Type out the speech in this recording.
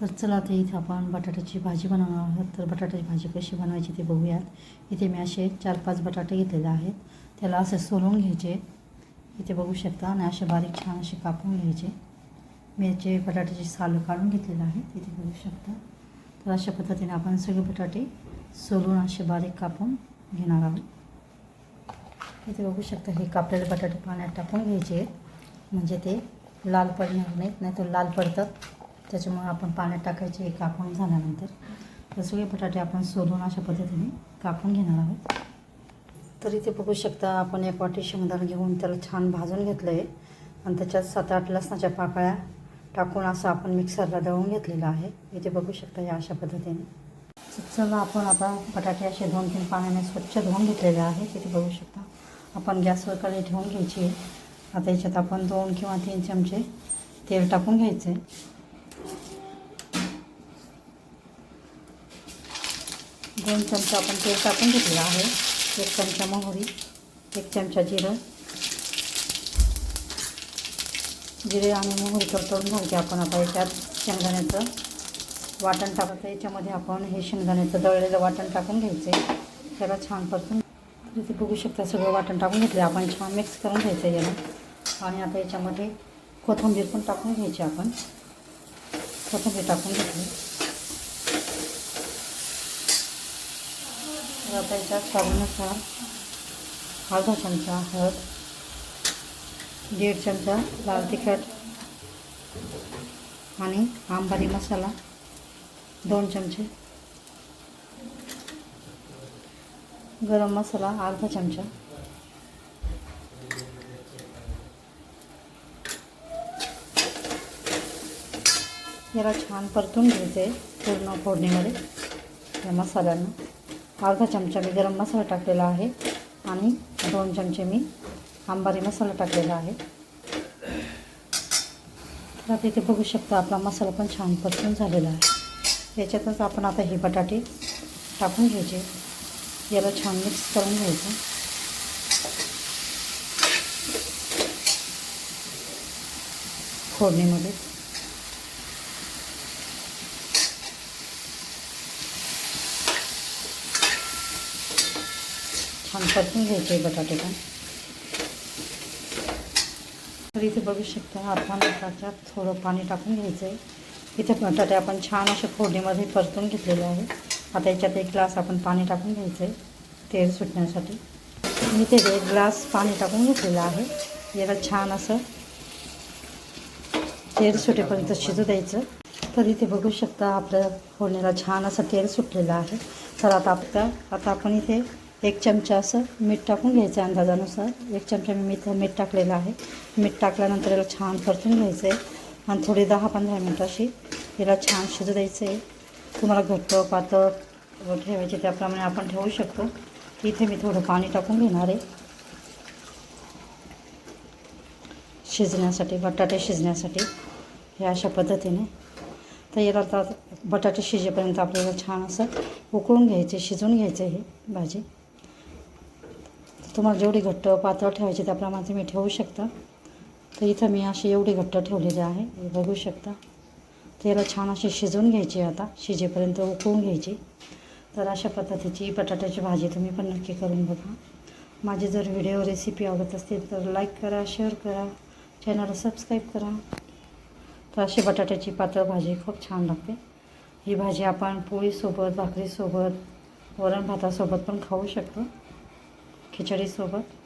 तर चला आता इथे आपण बटाट्याची भाजी बनवणार आहोत. तर बटाट्याची भाजी कशी बनवायची ते बघूयात. इथे मी असे चार पाच बटाटे घेतलेले आहेत. त्याला असे सोलून घ्यायचे. इथे बघू शकता आणि असे बारीक छान असे कापून घ्यायचे. मी याचे बटाट्याची सालं काढून घेतलेलं आहे इथे बघू शकता. तर अशा पद्धतीने आपण सगळे बटाटे सोलून असे बारीक कापून घेणार आहोत. इथे बघू शकता हे कापलेले बटाटे पाण्यात टाकून घ्यायचे. आहेत म्हणजे ते लाल पडणार नाहीत नाही तर लाल पडतात. त्याच्यामुळे आपण पाण्यात टाकायचे कापून झाल्यानंतर तर सगळे बटाटे आपण सोलून अशा पद्धतीने कापून घेणार आहोत. तर इथे बघू शकता आपण एक वाटी शेंगदाणा घेऊन त्याला छान भाजून घेतलं आहे आणि त्याच्यात सात आठ लसणाच्या पाकळ्या टाकून असं आपण मिक्सरला दळून घेतलेलं आहे. इथे बघू शकता या अशा पद्धतीने. चला आपण आता बटाटे असे दोन तीन पाण्याने स्वच्छ धुवून घेतलेले आहे तिथे बघू शकता आपण गॅसवर कढई ठेवून घ्यायची आहे. आता याच्यात आपण दोन किंवा तीन चमचे तेल टाकून घ्यायचे दोन चमचा आपण तेल टाकून घेतलेला आहे. एक चमचा मोहरी एक चमचा जिरं. जिरे आणि मोहरी तडतडून घालते आपण आता याच्यात शेंगदाण्याचं वाटण टाकायचं. याच्यामध्ये आपण हे शेंगदाण्याचं दळलेलं वाटण टाकून घ्यायचं. त्याला छान परतून इथे बघू शकता सगळं वाटण टाकून घेतलं आपण छान मिक्स करून घ्यायचं याला. आणि आता याच्यामध्ये कोथिंबीर पण टाकून घ्यायची आपण. कोथिंबीर टाकून घेतली. तर आता स्वादानुसार अर्धा चमचा हळद दीड चमचा लाल तिखट आणि आंबारी मसाला दोन चमचे गरम मसाला अर्धा चमचा याला छान परतून घ्यायचे पूर्ण फोडणीमध्ये या मसाल्यांना. अर्धा चमचा मी गरम मसाला टाकलेला आहे आणि दोन चमचे मी आंबारी मसाला टाकलेला आहे. तर आता इथे बघू शकता आपला मसाला पण छान परतून झालेला आहे. याच्यातच आपण आता हे बटाटे टाकून घ्यायचे. याला छान मिक्स करून घ्यायचं. फोडणीमध्ये. छान परतून घ्यायचे बटाटे पण. तर इथे बघू शकता आपण त्याच्यात थोडं पाणी टाकून घ्यायचं आहे. इथे बटाटे आपण छान असे फोडणीमध्ये परतून घेतलेले आहे. आता याच्यात एक ग्लास आपण पाणी टाकून घ्यायचं आहे तेल सुटण्यासाठी. मी ते एक ग्लास पाणी टाकून घेतलेलं आहे. याला छान असं तेल सुटेपर्यंत शिजू द्यायचं. तर इथे बघू शकता आपल्या फोडणीला छान असं तेल सुटलेलं आहे. तर आता आपल्या आता आपण इथे एक चमचा असं मीठ टाकून घ्यायचं आहे अंदाजानुसार. एक चमचा मी मीठ मीठ टाकलेलं आहे. मीठ टाकल्यानंतर याला छान परतून घ्यायचं आहे. आणि थोडी दहा पंधरा मिनटं अशी याला छान शिजू द्यायचं आहे. तुम्हाला घट्ट पातळ ठेवायचे त्याप्रमाणे आपण ठेवू शकतो. इथे मी थोडं पाणी टाकून घेणार आहे. शिजण्यासाठी बटाटे शिजण्यासाठी हे अशा पद्धतीने. तर याला आता बटाटे शिजेपर्यंत आपल्याला छान असं उकळून घ्यायचे शिजवून घ्यायचं हे भाजी. तुम्हाला जेवढी घट्ट पातळ ठेवायची त्याप्रमाणे तुम्ही ठेवू शकता. तर इथं मी अशी एवढी घट्ट ठेवलेली आहे. बघू शकता. तर याला छान अशी शिजवून घ्यायची आता. शिजेपर्यंत उकळून घ्यायची. तर अशा पद्धतीची बटाट्याची भाजी तुम्ही पण नक्की करून बघा. माझी जर व्हिडिओ रेसिपी आवडत असतील तर लाईक करा शेअर करा चॅनलला सबस्क्राईब करा. तर अशी बटाट्याची पातळ भाजी खूप छान लागते. ही भाजी आपण पोळीसोबत भाकरीसोबत वरण भातासोबत पण खाऊ शकतो. खिचडीसोबत.